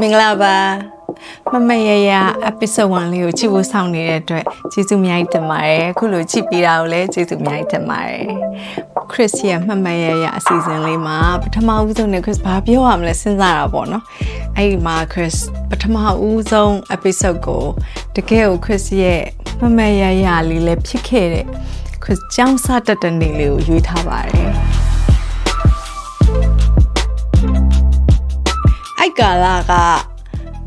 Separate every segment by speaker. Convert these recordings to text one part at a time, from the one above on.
Speaker 1: မင်္ဂလာပါမမရရ episode 1လေးကိုကြည့်ဖို့စောင့်နေတဲ့အတွက်ကျေးဇူးအများကြီးတင်ပါတယ်အခုလိုကြည့်ပြီးတာကိုလည်းကျေးဇူးအများကြီးတင်ပါတယ် Chris ရဲ့မမရရအစီအစဉ်လေးမှာပထမဦးဆုံးနဲ့ Chris ဘာပြောရမလဲစဉ်းစားတာပေါ့နော်အဲ့ဒီမှာ Chris ပထမဦးဆုံး episode ကိုတကယ်ကို Chris ရဲ့မမရရလေးလည်းဖြစ်ခဲ့တဲ့ Chris ကျောင်းစားတက်တဲ့နေ့လေးကိုရွေးထားပါတယ် ကာလက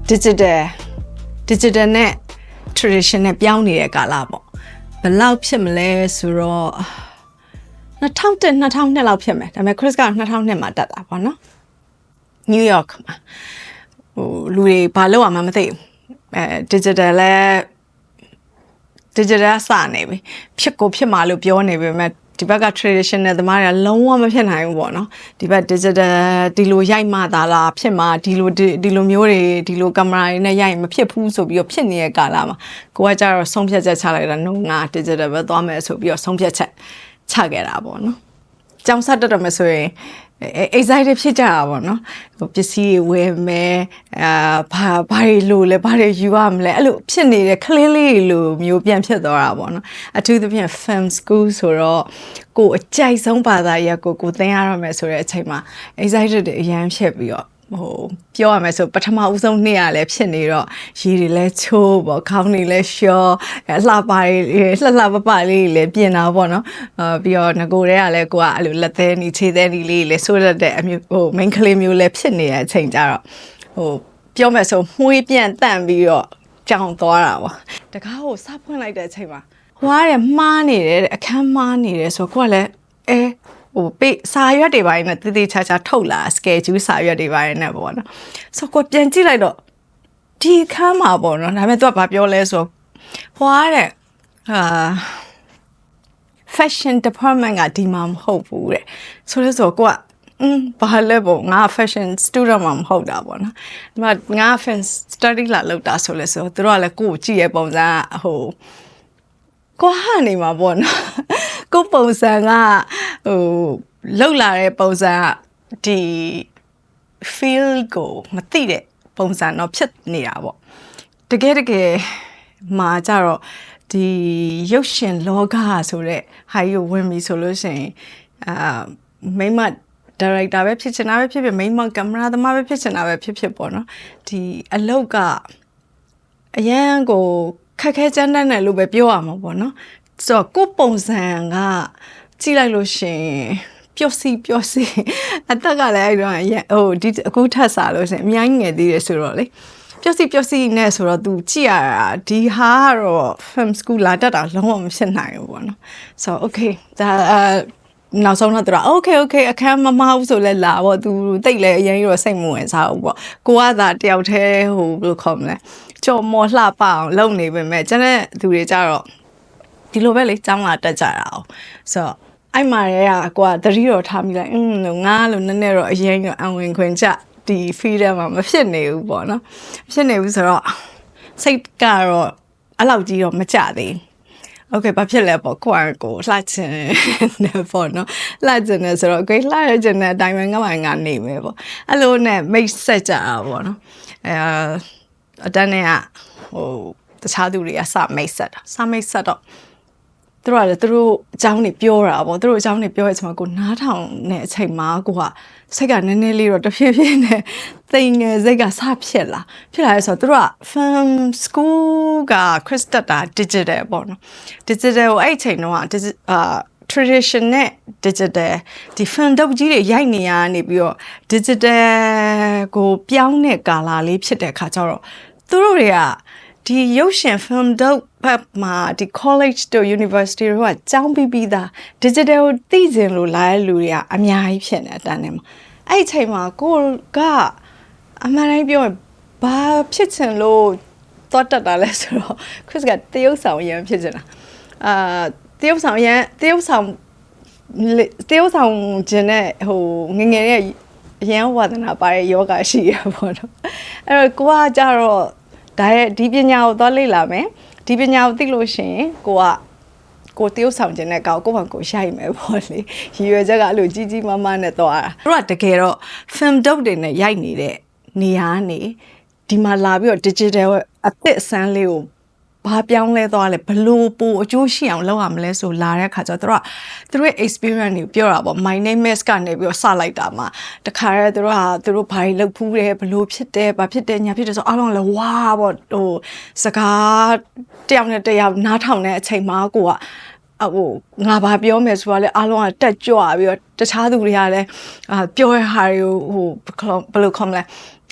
Speaker 1: digital digital နဲ့ tradition နဲ့ပြောင်းနေတဲ့ကာလပေါ့ဘယ်လောက်ဖြစ်မလဲဆိုတော့2000 2000လောက်ဖြစ်မယ်ဒါပေမဲ့ Chris က2000မှာတက်တာပေါ့နော် New York မှာဟိုလူတွေဘာလုပ်အောင်မမသိဘူးအဲ digital လဲ digital စနေပြီဖြစ်ကိုဖြစ်မှာလို့ပြောနေပေမဲ့ဒီဘက်က traditional သမားတွေကလုံးဝမဖြစ်နိုင်ဘူးပေါ့နော်ဒီဘက် digital ဒီလိုရိုက်မှသာလားဖြစ်မှာဒီလိုဒီဒီလိုမျိုးတွေဒီလိုကင်မရာတွေနဲ့ရိုက်ရင်မဖြစ်ဘူးဆိုပြီးတော့ဖြစ်နေတဲ့ကာလမှာကိုကကြတော့ဆုံးဖြတ်ချက်ချလိုက်တာနှုတ်ငါ digital ပဲသွားမယ်ဆိုပြီးတော့ဆုံးဖြတ်ချက်ချခဲ့တာပေါ့နော်ကျောင်းဆက်တက်တော့မယ်ဆိုရင်အဲ excited ဖြစ်ကြတာပေါ့နော်ဟိုပစ္စည်းတွေဝယ်မယ်အာဘာဘာတွေလိုလဲဘာတွေယူရမလဲအဲ့လိုဖြစ်နေတဲ့ကလေးလေးတွေလိုမျိုးပြန်ဖြစ်သွားတာပေါ့နော်အထူးသဖြင့် film school ဆိုတော့ကိုယ်အကြိုက်ဆုံးဘာသာရပ်ကိုကိုသင်ရရမယ်ဆိုတဲ့အချိန်မှာ excited တွေအရန်ဖြစ်ပြီးတော့ ဟိုပြောရမယ်ဆိုပထမဦးဆုံးနေ့ကလည်းဖြစ်နေတော့ရေတွေလည်းချိုးပေါ့ခေါင်းတွေလည်းလျှောအလှပါလေးလှလှပပလေးတွေလည်းပြင်တာပေါ့နော်အာပြီးတော့ငကိုတွေကလည်းကိုကအဲ့လိုလက်သေးနီခြေသေးနီလေးလည်းဆိုးရတဲ့အမျိုးဟို main ကလေးမျိုးလည်းဖြစ်နေတဲ့အချိန်ကြတော့ဟိုပြောမယ်ဆိုမှုေးပြန့်တန့်ပြီးတော့ကြောင်သွားတာပေါ့တကားကိုစဖွင့်လိုက်တဲ့အချိန်မှာဟွာတဲ့မှားနေတယ်တဲ့အခန်းမှားနေတယ်ဆိုတော့ကိုကလည်းအဲ ဟိုပေးစာရွက်တွေပိုင်းနဲ့တည်တည်ချာချာထုတ်လာ schedule စာရွက်တွေပိုင်းနဲ့ပေါ့နော်ဆိုတော့ကိုပြန်ကြည့်လိုက်တော့ဒီအခန်းမှာပေါ့နော်ဒါပေမဲ့သူကဘာပြောလဲဆိုဟွာတဲ့အာ fashion department ကဒီမှာမဟုတ်ဘူးတဲ့ဆိုလဲဆိုတော့ကိုကอืมဘာလဲပေါ့ငါ fashion student မှမဟုတ်တာပေါ့နော်ဒီမှာငါ fashion study လာလောက်တာဆိုလဲဆိုတော့သူတို့ကလည်းကိုကိုကြည့်ရဲ့ပုံစံကဟိုကိုဟာနေမှာပေါ့နော်ကိုပုံစံက ဟိုလောက်လာတဲ့ပုံစံကဒီ feel ကိုမသိတဲ့ပုံစံတော့ဖြစ်နေတာပေါ့တကယ်တကယ်မှာကြတော့ဒီရုပ်ရှင်လောကဆိုတဲ့ဟာကြီးကိုဝင်ပြီဆိုလို့ရှိရင်အာမိမဒါရိုက်တာပဲဖြစ်ချင်တာပဲဖြစ်ဖြစ်မိမကင်မရာသမားပဲဖြစ်ချင်တာပဲဖြစ်ဖြစ်ပေါ့နော်ဒီအလုတ်ကအရန်ကိုခက်ခဲကြမ်းတမ်းတယ်လို့ပဲပြောရမှာပေါ့နော်ဆိုတော့ကိုယ့်ပုံစံက ကြည့်လိုက်လို့ရှရင်ပျော့စီပျော့စီအသက်ကလည်းအဲ့တော့အရင်ဟိုဒီအခုထပ်စားလို့ရှရင်အများကြီးငယ်သေးတယ်ဆိုတော့လေပျော့စီပျော့စီနဲ့ဆိုတော့ तू ကြည့်ရတာဒီဟာကတော့ film school လာတက်တာလုံးဝမဖြစ်နိုင်ဘူးပေါ့နော်ဆိုတော့ okay ဒါအဲနောက်ဆုံးတော့သူက okay okay အခန်းမမဟုတ်ဆိုလဲလာပေါ့သူတိတ်လဲအရင်ရောစိတ်မဝင်စားဘူးပေါ့ကိုကသာတယောက်တည်းဟိုဘယ်လိုခေါ်မလဲကြော်မော်လှပအောင်လုပ်နေပေမဲ့ကျန်တဲ့သူတွေကြတော့ဒီလိုပဲလေចောင်းလာတက်ကြတာအောင်ဆိုတော့ အဲ့မှာရဲကကိုကသတိတော်ထားမိလိုက်อืมလို့ငါလို့နည်းနည်းတော့အရင်ကအဝင်ခွင်ချဒီ freedom မှာမဖြစ်နေဘူးပေါ့နော်မဖြစ်နေဘူးဆိုတော့စိတ်ကတော့အဲ့လောက်ကြီးတော့မကြသေးဘူးโอเคဘာဖြစ်လဲပေါ့ကိုယ့်အကိုလှချင်တယ်ပေါ့နော်လှချင်တယ်ဆိုတော့အကိုလှရချင်တဲ့အတိုင်းပဲငါ့မှာငါနေမယ်ပေါ့အဲ့လိုနဲ့မိတ်ဆက်ကြတာပေါ့နော်အဲအတန်းနဲ့ကဟိုတခြားသူတွေကစမိတ်ဆက်တာစမိတ်ဆက်တော့ သူတို့ကလည်းသူတို့အကြောင်းတွေပြောတာပေါ့သူတို့အကြောင်းတွေပြောတဲ့အချိန်မှာကိုနားထောင်တဲ့အချိန်မှာကိုကစိတ်ကနည်းနည်းလေးတော့တဖြည်းဖြည်းနဲ့တိမ်ငယ်စိတ်ကစဖြစ်လာဖြစ်လာရဲဆိုတော့သူတို့က film school က Chris တက်တာ digital ပေါ့နော် digital ကိုအဲ့အချိန်တော့အာ tradition နဲ့ digital ဒီ film တုပ်ကြီးတွေရိုက်နေရနေပြီးတော့ digital ကိုပြောင်းတဲ့ကာလာလေးဖြစ်တဲ့အခါကျတော့သူတို့တွေက ဒီရုပ်ရှင် film တုပ်ဘက်မှာဒီ college တို့ university တို့ကကျောင်းပြီးပြီးသား digital ကိုသိကျင်လို့လာတဲ့လူတွေကအများကြီးဖြစ်နေတဲ့အတန်းထဲမှာအဲ့ဒီအချိန်မှာကိုကအမှန်တိုင်းပြောရင်ဘာဖြစ်ချင်လို့သွားတက်တာလဲဆိုတော့ Chris ကတရုပ်ဆောင်ရန်ဖြစ်ချင်တာအာတရုပ်ဆောင်ရန်တရုပ်ဆောင်တရုပ်ဆောင်ခြင်းနဲ့ဟိုငငယ်ရဲ့အရန်ဝါသနာပါတဲ့ယောဂရှိရပေါ့နော်အဲ့တော့ကိုကကြတော့ ဒါရဲ့ဒီပညာကိုသွားလေ့လာမယ်ဒီပညာကိုသိလို့ရှိရင်ကိုကကိုတရုပ်ဆောင်ခြင်းနဲ့ကောက်ကိုယ့်ဘာကိုရိုက်မယ်ပေါ့လေရည်ရွယ်ချက်ကအဲ့လိုကြီးကြီးမားမားနဲ့သွားတာတို့ကတကယ်တော့ film dope တွေနဲ့ရိုက်နေတဲ့နေရာကနေဒီမှာလာပြီးတော့ digital အသစ်အစမ်းလေးကို ဘာပြောင်းလဲသွားလဲဘလို့ပိုအကျိုးရှိအောင်လုပ်ရမလဲဆိုလာတဲ့အခါကျတော့သူတို့ကသူတို့ရဲ့ experience ကိုပြောတာပေါ့ my name is ကနေပြီးတော့စလိုက်တာမှာတခါတည်းသူတို့ဟာသူတို့ဘာတွေလုပ်ဖူးတယ်ဘလို့ဖြစ်တယ်ဘာဖြစ်တယ်ညာဖြစ်တယ်ဆိုအားလုံးကလည်းဝါပေါ့ဟိုစကားတယောက်နဲ့တယောက်နားထောင်တဲ့အချိန်မှာကိုကအဟိုငါဘာပြောမယ်ဆိုတာလဲအားလုံးကတက်ကြွပြီးတော့တခြားသူတွေကလည်းအာပြောရဟာတွေကိုဟိုဘယ်လိုခေါ်မလဲ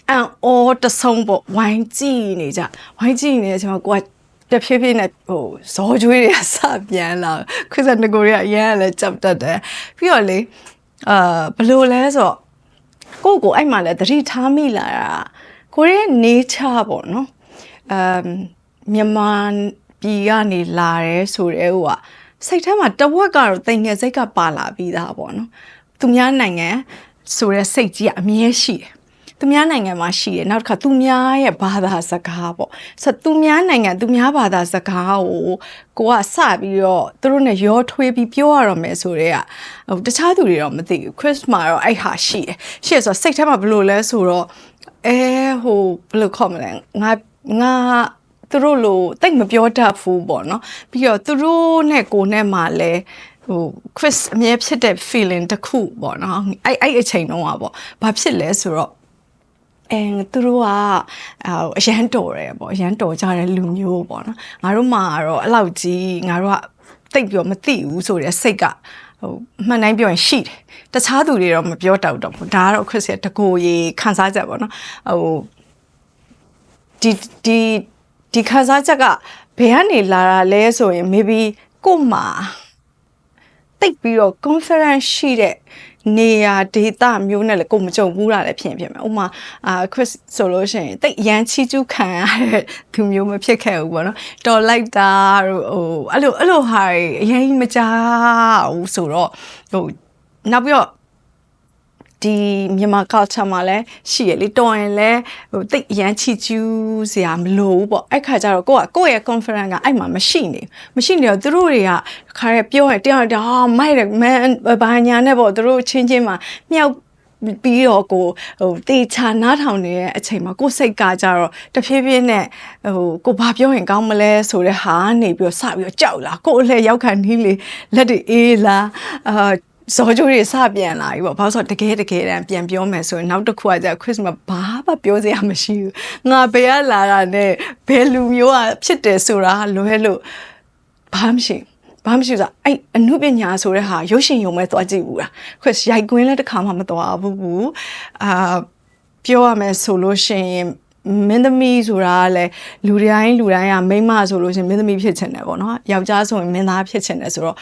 Speaker 1: အန်အော်တဆုံပေါ့ဝိုင်းကြည့်နေကြဝိုင်းကြည့်နေတဲ့အချိန်မှာကိုက တဖြည်းဖြည်းနဲ့ဟိုဇော်ကျွေးတွေကစပြန်လာခရစ်စတန်ကိုရီးယားအရင်ကလည်းကြောက်တတ်တယ်ပြီးတော့လေအာဘယ်လိုလဲဆိုတော့ကိုယ့်ကိုအဲ့မှာလည်းသတိထားမိလာတာကိုရီးယား nature ပေါ့နော်အမ်မြန်မာပြည်ကနေလာတယ်ဆိုတဲ့ဟိုကစိတ်ထဲမှာတဝက်ကတော့တိမ်ငယ်စိတ်ကပါလာပြီးသားပေါ့နော်သူများနိုင်ငံဆိုတဲ့စိတ်ကြီးကအမြဲရှိတယ် သူများနိုင်ငံမှာရှိတယ်နောက်တစ်ခါသူများရဲ့ဘာသာစကားပေါ့ဆိုတော့သူများနိုင်ငံသူများဘာသာစကားကိုကိုကစပြီးတော့သူတို့ ਨੇ ရောထွေးပြီးပြောရတော့မယ်ဆိုတော့ဟိုတခြားသူတွေတော့မသိဘူး Chris မှာတော့အဲ့ဟာရှိတယ်ရှိရဆိုတော့စိတ်ထဲမှာဘယ်လိုလဲဆိုတော့အဲဟိုဘယ်လိုခေါ်မလဲငါငါသူတို့လိုတိတ်မပြောတတ်ဘူးပေါ့နော်ပြီးတော့သူတို့နဲ့ကိုနဲ့မှလည်းဟို Chris အမြဲဖြစ်တဲ့ feeling တစ်ခုပေါ့နော်အဲ့အဲ့အချိန်တုန်းကပေါ့ဘာဖြစ်လဲဆိုတော့ အဲသူတို့ကအအရန်တော်တယ်ပေါ့အရန်တော်ကြတဲ့လူမျိုးပေါ့နော်ငါတို့မှကတော့အဲ့လောက်ကြီးငါတို့ကတိတ်ပြောမသိဘူးဆိုတဲ့စိတ်ကဟိုမှန်တိုင်းပြောရင်ရှိတယ်တခြားသူတွေတော့မပြောတတ်တော့ဘူးဒါကတော့ Chris ရဲ့တကိုယ်ကြီးခန်းစားချက်ပေါ့နော်ဟိုဒီဒီဒီခန်းစားချက်ကဘယ်ကနေလာတာလဲဆိုရင် maybe ကို့မှာတိတ်ပြီးတော့ conference ရှိတဲ့ နေရာဒေတာမျိုးနဲ့လည်းကိုမကြုံဘူးတာလည်းဖြစ်ရင်ဖြစ်မယ်။ဥပမာအာ Chris ဆိုလို့ရှိရင်တိတ်ရန်ချီကျူးခံရတဲ့သူမျိုးမဖြစ်ခဲ့ဘူးပေါ့နော်။တော်လိုက်တာတို့ဟိုအဲ့လိုအဲ့လိုဟာတွေအရင်မကြောက်ဘူးဆိုတော့ဟိုနောက်ပြီးတော့ ဒီမြန်မာ culture မှာလည်းရှိရလေတော်ရင်လည်းဟိုတိတ်အရန်ချီကျူးစရာမလိုဘူးပေါ့အဲ့ခါကျတော့ကိုကကိုယ့်ရဲ့ confidence ကအဲ့မှာမရှိနေမရှိနေတော့သူတို့တွေကခါရပြောရင်တရားတာဟာမိုက်တယ်မန်ဘာညာနဲ့ပေါ့သူတို့ချင်းချင်းမှာမြောက်ပြီးတော့ကိုဟိုတေချာနားထောင်နေတဲ့အချိန်မှာကိုယ်စိတ်ကကြတော့တဖြည်းဖြည်းနဲ့ဟိုကိုဘာပြောရင်ကောင်းမလဲဆိုတဲ့ဟာနေပြီးတော့စပြီးတော့ကြောက်လာကိုယ်လည်းရောက်ခံနီးလေလက်တွေအေးလာအာ ဇော်ကြိုးတွေစပြန်လာပြီပေါ့ဘာလို့ဆိုတော့တကယ်တကယ်တမ်းပြန်ပြောမယ်ဆိုရင်နောက်တစ်ခုကကြာ Christmas ဘာမှပြောစရာမရှိဘူးငါဘယ်ကလာတာနဲ့ဘယ်လူမျိုးကဖြစ်တယ်ဆိုတာလွဲလို့ဘာမှမရှိဘာမှမရှိဆိုအဲ့အမှုပညာဆိုတဲ့ဟာရုပ်ရှင်ရုံပဲသွားကြည့်ဘူးလား Chris ရိုက်ကွင်းလည်းတစ်ခါမှမသွားဘူးအာပြောရမယ်ဆိုလို့ရှိရင် မင်းသမီးဆိုတာကလည်းလူတိုင်းလူတိုင်းကမိန်းမဆိုလို့ရှိရင်မင်းသမီးဖြစ်ချင်တယ်ပေါ့နော်ယောက်ျားဆိုရင်မင်းသားဖြစ်ချင်တယ်ဆိုတော့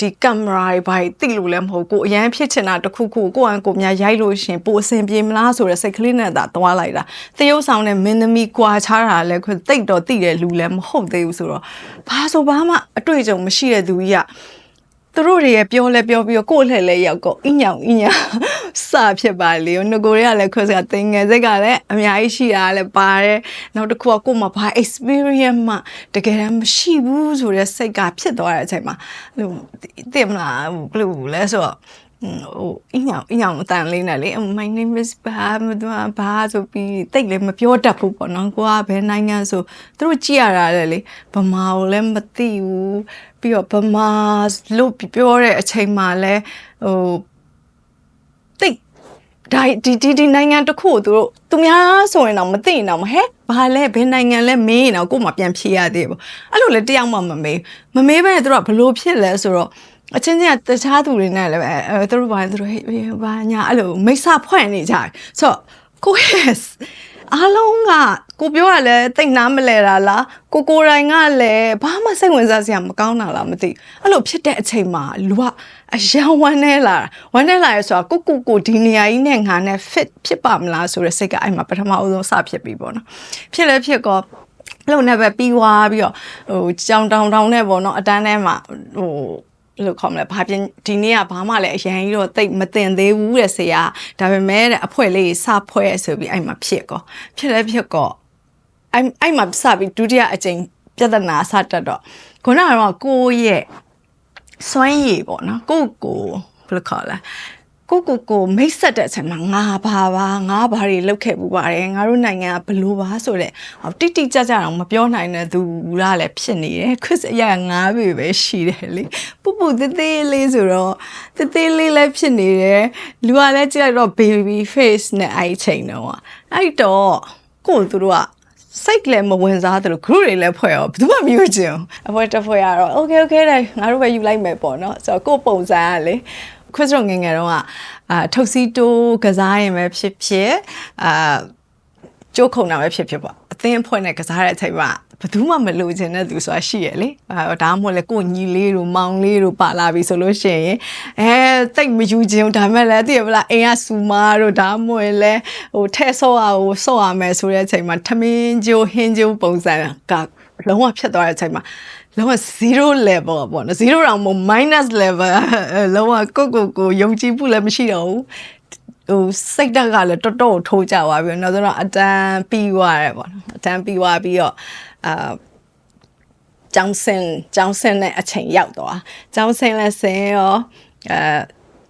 Speaker 1: ဒီကင်မရာတွေဘာတိလို့လည်းမဟုတ်ကိုအရန်ဖြစ်ချင်တာတခုခုကိုအန်ကိုများရိုက်လို့ရှင်ပိုအဆင်ပြေမလားဆိုတဲ့စိတ်ကလေးနဲ့သာသွားလိုက်တာသရုပ်ဆောင်နဲ့မင်းသမီးကွာခြားတာလည်းခွတိတ်တော့တိတဲ့လူလည်းမဟုတ်သေးဘူးဆိုတော့ဘာဆိုဘာမှအတွေ့အကြုံမရှိတဲ့သူကြီးက သူတို့တွေရပြောလဲပြောပြီးတော့ကိုယ့်လှည့်လဲရောက်တော့အညောင်အညာစဖြစ်ပါလေငကိုတွေကလည်းခွဲစကတင်ငယ်စိတ်ကလည်းအများကြီးရှိတာလည်းပါတယ်နောက်တစ်ခုကကိုယ်မှာဘာ experience မှတကယ်တမ်းမရှိဘူးဆိုတဲ့စိတ်ကဖြစ်သွားတဲ့အချိန်မှာဟိုသိမလားဘယ်လိုလဲဆိုတော့ဟိုအညောင်အညောင်တန်လေးနဲ့လေ my name is ဘာမသူဘာဆိုပြီးတိတ်လည်းမပြောတတ်ဘူးပေါ့နော်ကိုကဘယ်နိုင်ငံဆိုသူတို့ကြည့်ရတာလေလေဗမာကိုလည်းမသိဘူး ပြီးတော့ဗမာလို့ပြောတဲ့အချိန်မှာလည်းဟိုတိတ်ဒါဒီဒီဒီနိုင်ငံတစ်ခုကိုသူတို့သူများဆိုရင်တော့မသိရင်တော့မဟဲ့ဘာလဲဘယ်နိုင်ငံလဲမေးရင်တော့ကို့မှာပြန်ဖြေရသေးပေါ့အဲ့လိုလေတယောက်မှမမေးမမေးဘဲနဲ့သူတို့ကဘလို့ဖြစ်လဲဆိုတော့အချင်းချင်းတခြားသူတွေနဲ့လည်းပဲအဲသူတို့ဘာလဲသူတို့ဟေးဘာညာအဲ့လိုမိတ်ဆဖွဲ့နေကြတယ်ဆိုတော့ကိုရဲ့အားလုံးက ကိုပြောရလဲတိတ်နားမလဲတာလားကိုကိုယ်တိုင်ကလည်းဘာမှစိတ်ဝင်စားစရာမကောင်းတာလားမသိအဲ့လိုဖြစ်တဲ့အချိန်မှာလူကအယံဝမ်းနေလာတာဝမ်းနေလာရဆိုတာကိုကိုကိုဒီနေရာကြီးနဲ့ငါနဲ့ fit ဖြစ်ပါမလားဆိုတဲ့စိတ်ကအဲ့မှာပထမအဆုံးစဖြစ်ပြီပေါ့နော်ဖြစ်လဲဖြစ်ကောလုံနဲ့ပဲပြီးွားပြီးတော့ဟိုကြောင်တောင်တောင်နဲ့ပေါ့နော်အတန်းထဲမှာဟိုဘယ်လိုခေါ်မလဲဘာပြင်ဒီနေ့ကဘာမှလည်းအရင်ကြီးတော့တိတ်မတင်သေးဘူးတဲ့ဆရာဒါပေမဲ့တဲ့အဖွဲလေးစဖွဲဆိုပြီးအဲ့မှာဖြစ်ကောဖြစ်လဲဖြစ်ကော အဲ့အဲ့မှာစပြီးဒုတိယအကြိမ်ပြဿနာစတက်တော့ခုနကတော့ကိုယ့်ရဲ့စွမ်းရည်ပေါ့နော်ကိုယ့်ကိုဘယ်လိုခေါ်လဲကိုကိုကိုမိတ်ဆက်တဲ့အချိန်မှာငါဘာပါငါဘာတွေလုပ်ခဲ့ပူပါတယ်ငါတို့နိုင်ငံကဘလို့ပါဆိုတဲ့တိတိကျကျတော့မပြောနိုင်တဲ့သူလားလည်းဖြစ်နေတယ်ခွစ်အရာငါးပေပဲရှိတယ်လေပူပူသေးသေးလေးဆိုတော့သေးသေးလေးလည်းဖြစ်နေတယ်လူကလည်းကြည့်လိုက်တော့ baby face နဲ့အဲ့ဒီချိန်တော့အဲ့တော့ကိုသူတို့က စိတ်လည်းမဝင်စားသလို group တွေလည်းဖွဲ့ရောဘယ်သူမှမယူချင်ဘူးအဖွဲတစ်ဖွဲကတော့ okay okay တဲ့ငါတို့ပဲယူလိုက်မယ်ပေါ့နော်ဆိုတော့ကိုယ့်ပုံစံကလေ quiz တော့ငယ်ငယ်တော့ကအာထုတ်စီတိုးကစားရင်ပဲဖြစ်ဖြစ်အာကြိုးခုံတာပဲဖြစ်ဖြစ်ပေါ့အသင်းအဖွဲ့နဲ့ကစားတဲ့အချိန်မှာ ဘယ်သူမှမလိုချင်တဲ့သူဆိုတာရှိရလေအဲဒါမှမဟုတ်လေကိုညီလေးတို့မောင်လေးတို့ပါလာပြီဆိုလို့ရှိရင်အဲတိတ်မယူချင်ဘူးဒါမှလည်းသိရမလားအိမ်ကစူမာတို့ဒါမှမဟုတ်လေဟိုထဲဆော့အောင်ဆော့ရမယ်ဆိုတဲ့အချိန်မှာထမင်းကျိုးဟင်းကျိုးပုံစံကလုံးဝဖြစ်သွားတဲ့အချိန်မှာလုံးဝ0 level ပေါ့နော်0တောင်မ minus level လုံးဝကိုကိုကိုယုံကြည်မှုလည်းမရှိတော့ဘူး ဟိုစိတ်ဓာတ်ကလည်းတော်တော်ထိုးကြသွားပြီနောက်ဆုံးတော့အတန်းပြီးသွားတယ်ပေါ့နော်အတန်းပြီးသွားပြီးတော့အာကျောင်းဆင်းကျောင်းဆင်းတဲ့အချိန်ရောက်သွားကျောင်းဆင်းလဲဆင်းရောအဲ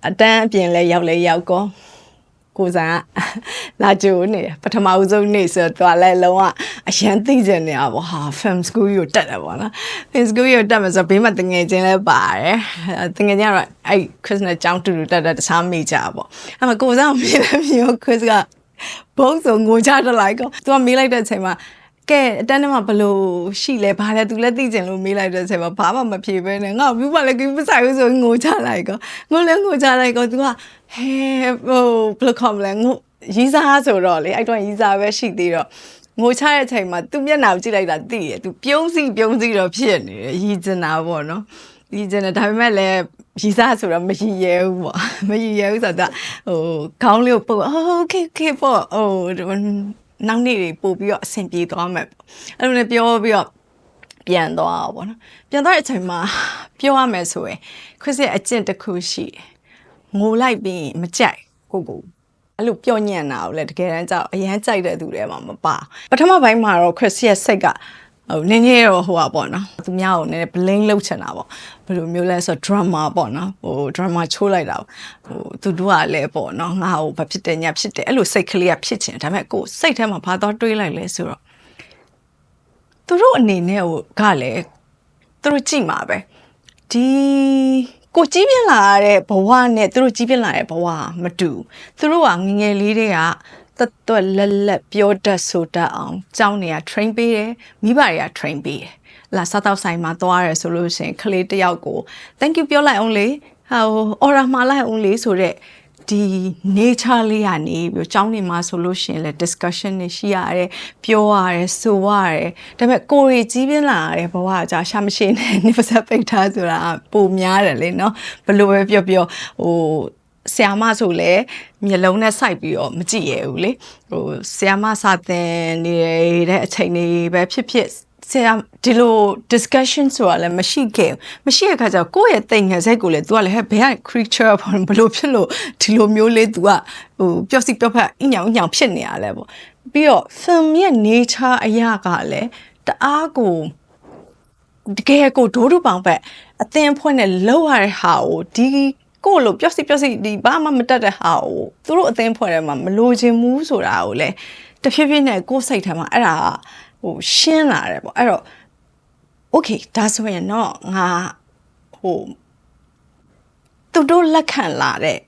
Speaker 1: အတန်းအပြင်လဲရောက်လဲရောက်ကော ကိုစားလာကြိုနေတယ်ပထမဦးဆုံးနေ့ဆိုတော့လည်းလုံးဝအရန်သိကျင်နေတာပေါ့ဟာ film school ကိုတက်တယ်ပေါ့နော် film school ကိုတက်မယ်ဆိုတော့ဘေးမှာတငယ်ချင်းလည်းပါတယ်တငယ်ချင်းကတော့အဲ့ Chris နဲ့ကျောင်းတူတူတက်တဲ့တခြားမိကြပေါ့အဲ့မှာကိုစားမြင်လည်းမြင်ရော Chris ကဘုံဆိုငိုချတလိုက်ကောသူကမေးလိုက်တဲ့အချိန်မှာ ကဲအတန်းထဲမှာဘလို့ရှိလဲဘာလဲသူလည်းသိကျင်လို့မေးလိုက်တဲ့အချိန်မှာဘာမှမဖြေဘဲနဲ့ငါဘူးပါလေကိမဆိုင်ဘူးဆိုငိုချလိုက်ကောငိုလည်းငိုချလိုက်ကောသူကဟဲဟိုဘယ်လိုခေါ်မလဲငိုရီးစားဆိုတော့လေအဲ့တော့ရီးစားပဲရှိသေးတော့ငိုချတဲ့အချိန်မှာသူမျက်နှာကိုကြည့်လိုက်တာသိတယ်သူပြုံးစီပြုံးစီတော့ဖြစ်နေတယ်ရီးကျင်တာပေါ့နော်ရီးကျင်တယ်ဒါပေမဲ့လည်းရီးစားဆိုတော့မရီရဲဘူးပေါ့မရီရဲဘူးဆိုတော့ဟိုခေါင်းလေးကိုပုတ်โอเคโอเคပေါ့ဟို နောက်နေ့တွေပို့ပြီးတော့အဆင်ပြေသွားမယ်ပေါ့အဲ့လိုနဲ့ပြောပြီးတော့ပြန်သွားတာပေါ့နော်ပြန်သွားတဲ့အချိန်မှာပြောရမယ်ဆိုရင်ခရစ်ရဲ့အကျင့်တစ်ခုရှိတယ်ငိုလိုက်ပြီးမကြိုက်ကိုကိုအဲ့လိုပြောညံ့တာကိုလည်းတကယ်တမ်းကျတော့အရန်ကြိုက်တဲ့သူတွေမှာမပါပထမပိုင်းမှာတော့ခရစ်ရဲ့စိတ်က ဟိုနည်းနည်းတော့ဟိုပါပေါ့နော်သူများကိုနည်းနည်း blame လုပ်ချင်တာပေါ့ဘယ်လိုမျိုးလဲဆိုတော့ drama ပေါ့နော်ဟို drama ချိုးလိုက်တာဟိုသူတို့ကလည်းပေါ့နော်ငါ့ကိုဘာဖြစ်တယ်ညဖြစ်တယ်အဲ့လိုစိတ်ကလေးကဖြစ်ချင်ဒါပေမဲ့ကိုယ်စိတ်ထဲမှာဘာတော့တွေးလိုက်လဲဆိုတော့သူတို့အနေနဲ့ဟိုကလည်းသူတို့ကြည့်မှာပဲဒီကိုကြီးပြင်းလာတဲ့ဘဝနဲ့သူတို့ကြီးပြင်းလာတဲ့ဘဝမတူသူတို့ကငငယ်လေးတွေက တတ်တော့လက်လက်ပြောတတ်ဆိုတတ်အောင်ကျောင်းတွေက train ပေးတယ်မိဘတွေက train ပေးတယ်လာစားတော့ဆိုင်မှာသွားရဲဆိုလို့ရှိရင်ကလေးတစ်ယောက်ကို thank you ပြောလိုက်အောင်လေဟို order မှာလိုက်အောင်လေဆိုတော့ဒီ nature လေးကနေပြီးကျောင်းနေမှာဆိုလို့ရှိရင်လည်း discussion တွေရှိရတယ်ပြောရတယ်ဆိုရတယ်ဒါပေမဲ့ကိုရီကြီးပြင်းလာတဲ့ဘဝကကြာရှာမရှိနဲ့နေပါစပိတ်ထားဆိုတာပုံများတယ်လေနော်ဘယ်လိုပဲပြောပြောဟို ဆီယာမဆိုလဲမျက်လုံးနဲ့စိုက်ပြီးတော့မကြည့်ရဘူးလေဟိုဆီယာမစာသင်နေတဲ့အချိန်တွေပဲဖြစ်ဖြစ်ဆရာဒီလို discussion ဆိုတာလည်းမရှိခဲ့ဘူးမရှိတဲ့ခါကျတော့ကိုယ့်ရဲ့တိမ်ငယ်စိတ်ကိုလည်း तू ကလည်းဟဲ့ဘယ်က creature ဘယ်လိုဖြစ်လို့ဒီလိုမျိုးလေး तू ကဟိုပျော့စီပျော့ဖက်အညောင်အညောင်ဖြစ်နေရလဲပေါ့ပြီးတော့ film ရဲ့ nature အရာကလည်းတအားကိုတကယ်ကိုဒိုးဒူပောင်ဘက်အသင်ဖွဲ့နဲ့လောက်ရတဲ့ဟာကိုဒီ ကိုလို့ပျော့စီပျော့စီဒီဘာမှမတတ်တဲ့ဟာကိုသူတို့အသင်ဖွဲ့ထဲမှာမလိုချင်ဘူးဆိုတာကိုလည်းတဖြည်းဖြည်းနဲ့ကိုယ်စိတ်ထဲမှာအဲ့ဒါဟိုရှင်းလာတယ်ပေါ့အဲ့တော့ okay ဒါဆိုရင်တော့ငါဟိုသူတို့လက်ခံလာတဲ့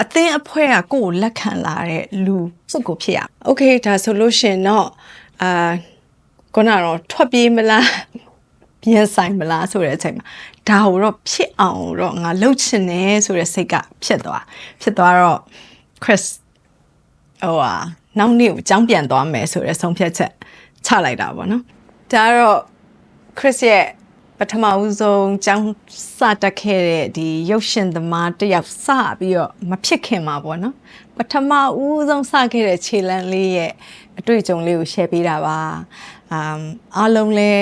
Speaker 1: အသင်းအဖွဲ့ကကိုယ်ကိုလက်ခံလာတဲ့လူစုပ်ကိုဖြစ်ရ။ Okay ဒါဆိုလို့ရှင်တော့အာခုနကတော့ထွက်ပြေးမလား ပြန်ဆိုင်မလားဆိုတဲ့အချိန်မှာဒါကိုတော့ဖြစ်အောင်တော့ငါလှုပ်ချင်တယ်ဆိုတဲ့စိတ်ကဖြစ်သွားဖြစ်သွားတော့ Chris ဟိုဟာနောက်နေ့ကိုအကြောင်းပြန်သွားမယ်ဆိုတဲ့ဆုံးဖြတ်ချက်ချလိုက်တာပေါ့နော်ဒါကတော့ Chris ရဲ့ပထမဦးဆုံးကျောင်းစတက်ခဲ့တဲ့ဒီရုပ်ရှင်သမားတစ်ယောက်စပြီးတော့မဖြစ်ခင်မှာပေါ့နော်ပထမဦးဆုံးစခဲ့တဲ့ခြေလမ်းလေးရဲ့အတွေ့အကြုံလေးကို share ပေးတာပါအမ်အားလုံးလဲ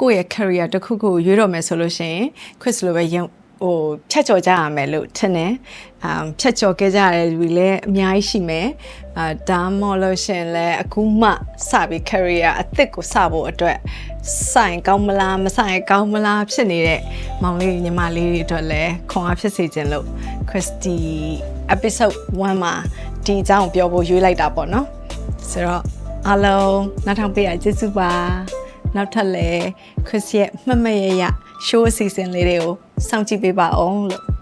Speaker 1: ကိုယ့်ရဲ့ career တစ်ခုခုရွေးတော့မယ်ဆိုလို့ရှိရင် Chris လိုပဲရုံဟိုဖြတ်ကျော်ကြရမယ်လို့ထင်တယ်။အမ်ဖြတ်ကျော်ခဲ့ကြရတဲ့လူတွေလည်းအများကြီးရှိမယ်။အာဒါမှမဟုတ်လို့ရှရင်လည်းအခုမှစပြီး career အသစ်ကိုစဖို့အတွက်စိုင်ကောင်းမလားမဆိုင်ကောင်းမလားဖြစ်နေတဲ့မောင်လေးညီမလေးတွေအတွက်လည်းခွန်အားဖြစ်စေခြင်းလို့ Christy episode 1မှာဒီအကြောင်းကိုပြောဖို့ရွေးလိုက်တာပေါ့နော်ဆိုတော့အားလုံးနောက်ထောင်ပေးရကျေးဇူးပါ နောက်ထပ်လည်း Chris ရဲ့မှတ်မှတ်ရရ show အစီအစဉ်လေးတွေကိုစောင့်ကြည့်ပေးပါအောင်လို့